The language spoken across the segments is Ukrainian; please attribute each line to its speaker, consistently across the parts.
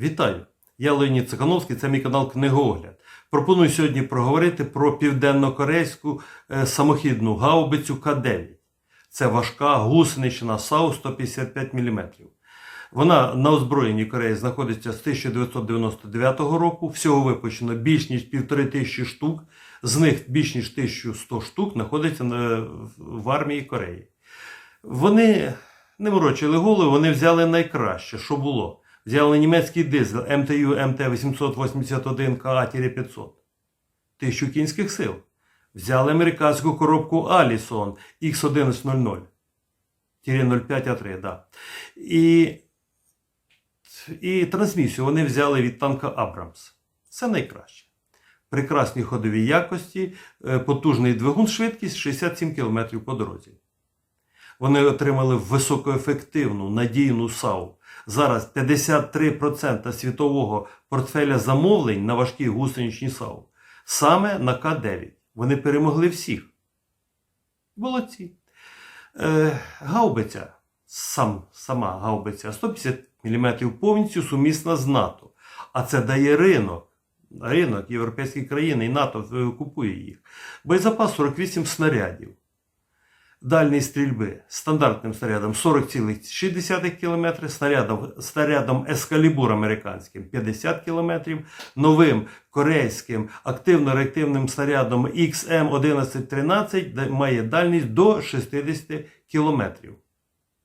Speaker 1: Вітаю! Я Леонід Цихановський, це мій канал Книгоогляд. Пропоную сьогодні проговорити про південно-корейську е, самохідну гаубицю К-9. Це важка гусенична САУ 155 мм. Вона на озброєнні Кореї знаходиться з 1999 року. Всього випущено більш ніж півтори тисячі штук. З них більш ніж 1100 штук знаходиться в армії Кореї. Вони не морочили голову, вони взяли найкраще, що було. Взяли німецький дизель МТЮ МТ-881 КА-500. Тисячу кінських сил. Взяли американську коробку Allison X1100. 05А3, да. І, і трансмісію вони взяли від танка Абрамс. Це найкраще. Прекрасні ходові якості, е, потужний двигун, швидкість 67 км по дорозі. Вони отримали високоефективну надійну САУ. Зараз 53% світового портфеля замовлень на важкі гусеничні САУ. Саме на К9. Вони перемогли всіх. Молодці. Е, гаубиця, сам, сама гаубиця 150 мм повністю сумісна з НАТО. А це дає ринок. Ринок європейські країни і НАТО купує їх. Боєзапас 48 снарядів. Дальній стрільби стандартним снарядом 40,6 км, снарядом, снарядом Ескалібур американським 50 км, новим корейським активно-реактивним снарядом XM1113 має дальність до 60 км.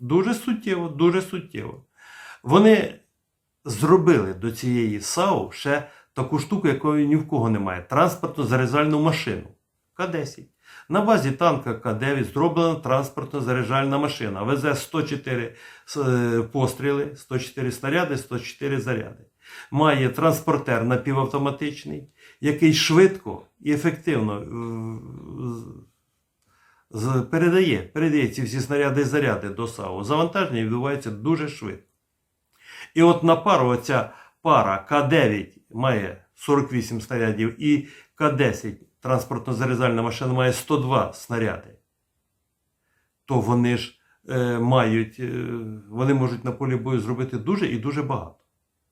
Speaker 1: Дуже суттєво, дуже суттєво. Вони зробили до цієї САУ ще таку штуку, якої ні в кого немає транспортно заряджальну машину К-10. На базі танка К-9 зроблена транспортно заряджальна машина. Везе 104 е, постріли, 104 снаряди, 104 заряди. Має транспортер напівавтоматичний, який швидко і ефективно е, передає, передає ці всі снаряди і заряди до САУ. Завантаження відбувається дуже швидко. І от на пару оця пара К9 має 48 снарядів і К10 транспортно-зарізальна машина має 102 снаряди. То вони ж е, мають, е, вони можуть на полі бою зробити дуже і дуже багато.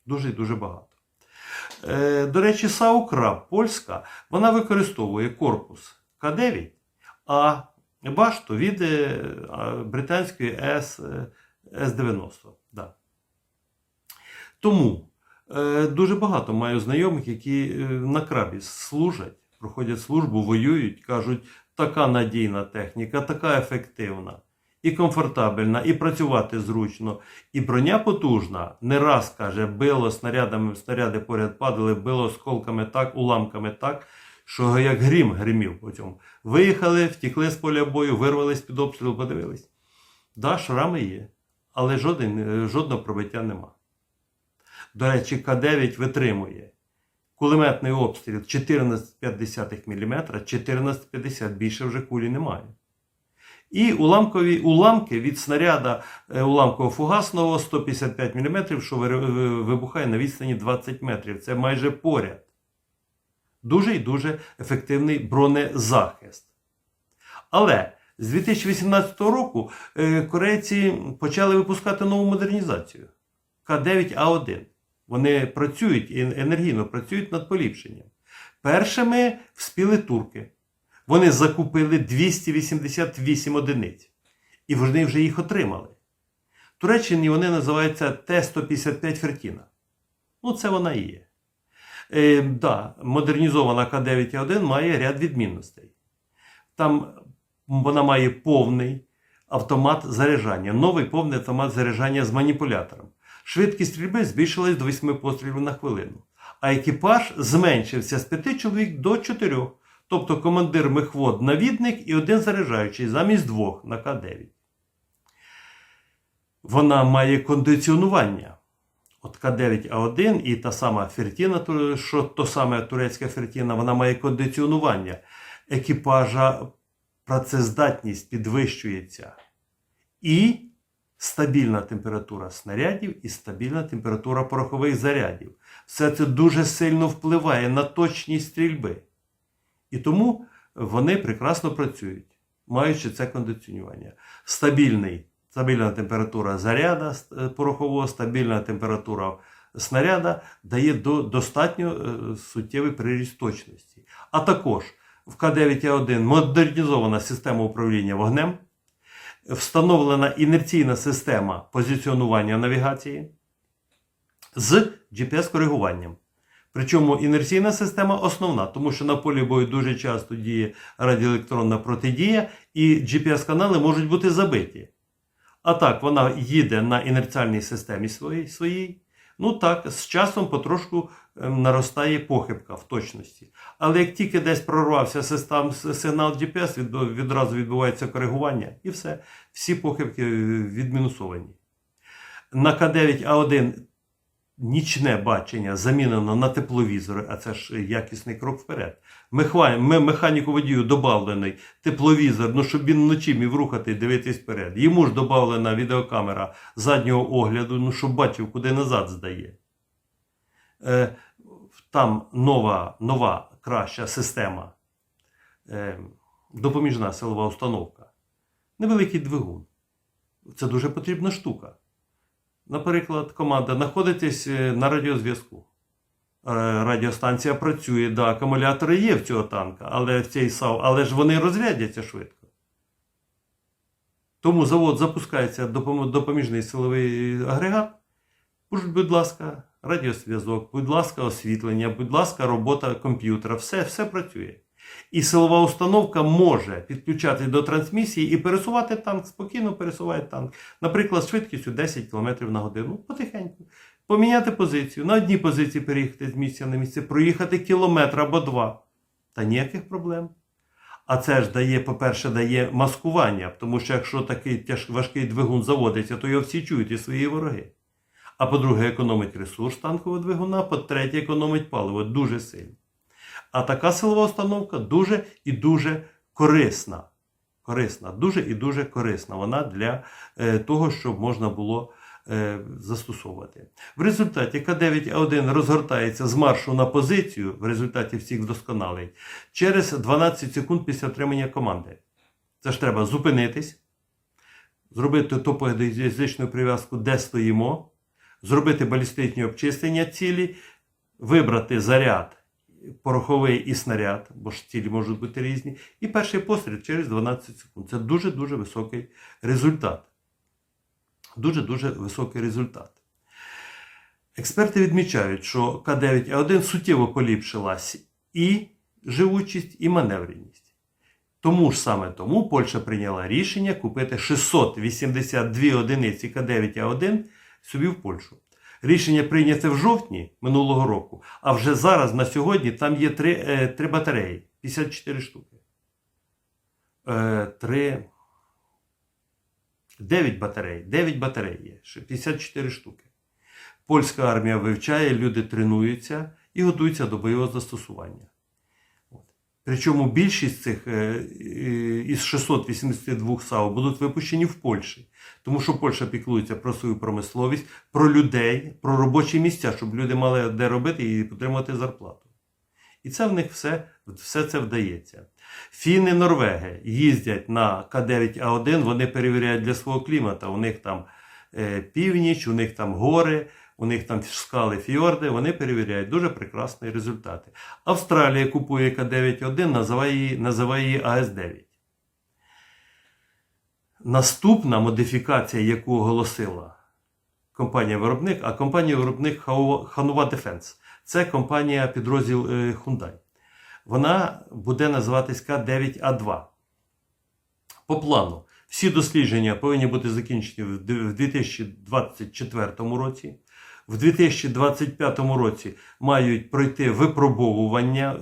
Speaker 1: Дуже і дуже багато. Е, до речі, САУ Краб польська, вона використовує корпус К9, а башту від е, британської С, е, С-90. Да. Тому е, дуже багато маю знайомих, які е, на крабі служать, проходять службу, воюють, кажуть, така надійна техніка, така ефективна, і комфортабельна, і працювати зручно, і броня потужна. Не раз каже, било снарядами, снаряди поряд падали, било осколками так, уламками так, що як грім гримів по цьому. Виїхали, втікли з поля бою, вирвались під обстріл, подивились. Да, шрами є, але жоден, жодного пробиття нема. До речі, К9 витримує кулеметний обстріл 14,5 мм, 14,50 більше вже кулі немає. І уламкові уламки від снаряда е, уламково-фугасного 155 мм, що вибухає на відстані 20 метрів. Це майже поряд. Дуже і дуже ефективний бронезахист. Але з 2018 року е, корейці почали випускати нову модернізацію К9А1. Вони працюють енергійно працюють над поліпшенням. Першими вспіли турки. Вони закупили 288 одиниць. І вони вже їх отримали. В Туреччині вони називаються Т-155 Фертіна. Ну, це вона і є. Е, да, модернізована К9А1 має ряд відмінностей. Там вона має повний автомат заряджання, новий повний автомат заряджання з маніпулятором. Швидкість стрільби збільшилась до 8 пострілів на хвилину, а екіпаж зменшився з 5 чоловік до 4. Тобто командир мехвод навідник і один заряджаючий замість двох на К9. Вона має кондиціонування. От К9А1 і та сама Фертіна, що то саме турецька Фертіна, вона має кондиціонування. Екіпажа працездатність підвищується. І стабільна температура снарядів і стабільна температура порохових зарядів. Все це дуже сильно впливає на точність стрільби. І тому вони прекрасно працюють, маючи це кондиціонування. Стабільний, стабільна температура заряда е, порохового, стабільна температура снаряда дає до, достатньо е, суттєвий приріст точності. А також в К9А1 модернізована система управління вогнем, встановлена інерційна система позиціонування навігації з GPS-коригуванням. Причому інерційна система основна, тому що на полі бою дуже часто діє радіоелектронна протидія, і GPS-канали можуть бути забиті. А так, вона їде на інерціальній системі своїй. своїй. Ну так, з часом потрошку ем, наростає похибка в точності. Але як тільки десь прорвався сигнал GPS, відразу відбувається коригування і все. Всі похибки е, відмінусовані. На К9А1 нічне бачення замінено на тепловізори, а це ж якісний крок вперед. Ме- Механіку водію додавлений тепловізор, ну щоб він вночі міг рухати і дивитись вперед. Йому ж додавлена відеокамера заднього огляду, ну щоб бачив, куди назад здає. Е, там нова, нова краща система, е, допоміжна силова установка. Невеликий двигун. Це дуже потрібна штука. Наприклад, команда знаходитесь е, на радіозв'язку. Е, Радіостанція працює, да, акумулятори є в цього танка, але в цій САУ, але ж вони розрядяться швидко. Тому завод запускається допоміжний силовий агрегат. Будь ласка, радіозв'язок, будь ласка, освітлення, будь ласка, робота комп'ютера. Все, все працює. І силова установка може підключати до трансмісії і пересувати танк, спокійно пересуває танк. Наприклад, швидкістю 10 км на годину. Потихеньку. Поміняти позицію. На одній позиції переїхати з місця на місце, проїхати кілометр або два. Та ніяких проблем. А це ж дає, по-перше, дає маскування, тому що якщо такий тяж, важкий двигун заводиться, то його всі чують і свої вороги. А по-друге, економить ресурс танкового двигуна, по-третє, економить паливо дуже сильно. А така силова установка дуже і дуже корисна. Корисна, дуже і дуже корисна. Вона для е, того, щоб можна було е, застосовувати. В результаті К9А1 розгортається з маршу на позицію в результаті всіх вдосконалень через 12 секунд після отримання команди. Це ж треба зупинитись, зробити топогеодезичну прив'язку, де стоїмо, зробити балістичні обчислення цілі, вибрати заряд пороховий і снаряд, бо ж цілі можуть бути різні, і перший постріл через 12 секунд. Це дуже-дуже високий результат. Дуже-дуже високий результат. Експерти відмічають, що К9А1 суттєво поліпшилась і живучість, і маневреність. Тому ж саме тому Польща прийняла рішення купити 682 одиниці К9А1 собі в Польщу. Рішення прийняте в жовтні минулого року, а вже зараз на сьогодні там є три, е, три батареї 54 штуки. Е, три, 9 батарей. 9 батарей є. 54 штуки. Польська армія вивчає, люди тренуються і готуються до бойового застосування. Причому більшість цих е, е, із 682 САУ будуть випущені в Польщі. Тому що Польща піклується про свою промисловість, про людей, про робочі місця, щоб люди мали де робити і отримати зарплату. І це в них все, все це вдається. Фіни Норвеги їздять на К9А1, вони перевіряють для свого клімата. У них там е, північ, у них там гори, у них там скали, фьорди, вони перевіряють дуже прекрасні результати. Австралія купує К9А1, називає її, називає її АС-9. Наступна модифікація, яку оголосила компанія-виробник, а компанія-виробник Ханува Defense. Це компанія підрозділ е, Hyundai. Вона буде називатись К9А2. По плану, всі дослідження повинні бути закінчені в 2024 році. В 2025 році мають пройти випробовування,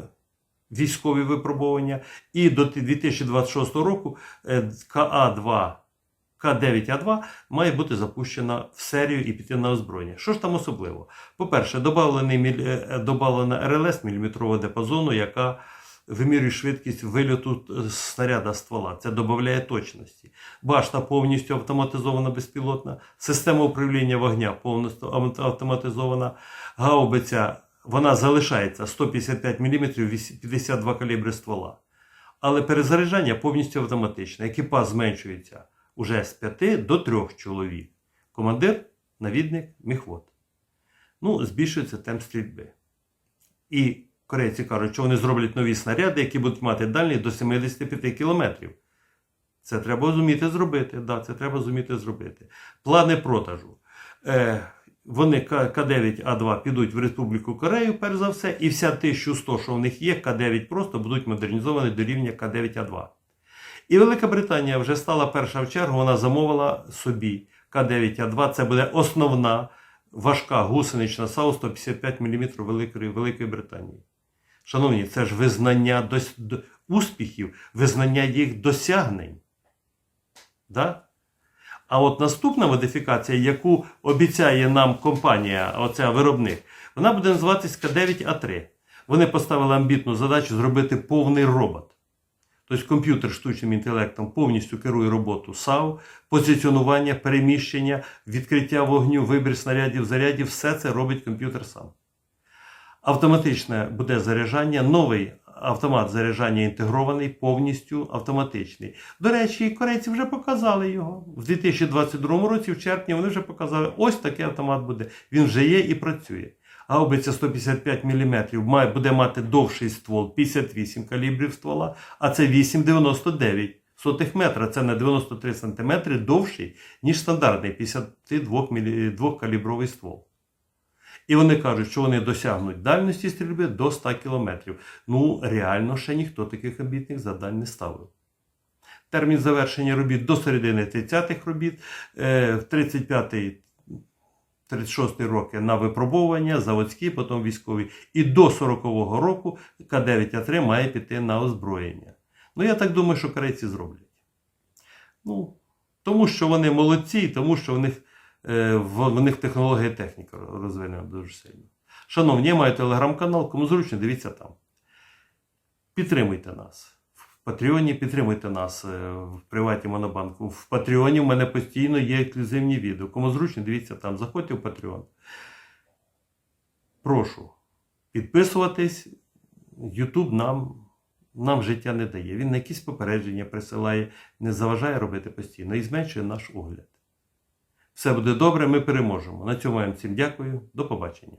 Speaker 1: військові випробування, і до 2026 року е, КА2, К9А2 має бути запущена в серію і піти на озброєння. Що ж там особливо? По-перше, міль- е, РЛС міліметрового диапазону, яка вимірює швидкість вильоту е, снаряда ствола. Це додає точності. Башта повністю автоматизована безпілотна, система управління вогня повністю автоматизована, гаубиця вона залишається 155 мм 52 калібри ствола. Але перезаряджання повністю автоматичне. Екіпаж зменшується уже з 5 до 3 чоловік. Командир, навідник, міхвод. ну, збільшується темп стрільби. І корейці кажуть, що вони зроблять нові снаряди, які будуть мати дальність до 75 кілометрів. Це треба зуміти зробити. Да, це треба зуміти зробити. Плани продажу. Е, вони К- К9А2 підуть в Республіку Корею, перш за все, і вся 1100, що в них є, К9 просто будуть модернізовані до рівня К9А2. І Велика Британія вже стала перша в чергу, вона замовила собі К9А2. Це буде основна важка гусенична САУ 155 мм Великої, Великої Британії. Шановні, це ж визнання дос... успіхів, визнання їх досягнень. Да? А от наступна модифікація, яку обіцяє нам компанія, оця виробник, вона буде називатись К9А3. Вони поставили амбітну задачу зробити повний робот. Тобто комп'ютер штучним інтелектом повністю керує роботу САУ, позиціонування, переміщення, відкриття вогню, вибір снарядів, зарядів, все це робить комп'ютер сам. Автоматичне буде заряджання, новий автомат заряджання інтегрований, повністю автоматичний. До речі, корейці вже показали його. В 2022 році, в червні, вони вже показали, ось такий автомат буде. Він вже є і працює. Гаубиця 155 мм буде мати довший ствол 58 калібрів ствола, а це 8,99 сотих метра. Це на 93 см довший, ніж стандартний 52 мілі- двохкалібровий ствол. І вони кажуть, що вони досягнуть дальності стрільби до 100 км. Ну, реально, ще ніхто таких амбітних завдань не ставив. Термін завершення робіт до середини 30-х робіт, е, в 35-й 36 роки на випробовування, заводські, потім військові. І до 40-го року К9А3 має піти на озброєння. Ну, я так думаю, що корейці зроблять. Ну, тому що вони молодці, тому що в них, в, в них технологія техніка розвинена дуже сильно. Шановні, я маю телеграм-канал, кому зручно, дивіться там. Підтримуйте нас. В Патреоні підтримуйте нас е, в приваті Монобанку. В Патреоні в мене постійно є ексклюзивні відео. Кому зручно, дивіться там. Заходьте в Patreon. Прошу підписуватись. YouTube нам, нам життя не дає. Він на якісь попередження присилає, не заважає робити постійно і зменшує наш огляд. Все буде добре, ми переможемо. На цьому я вам всім дякую. До побачення.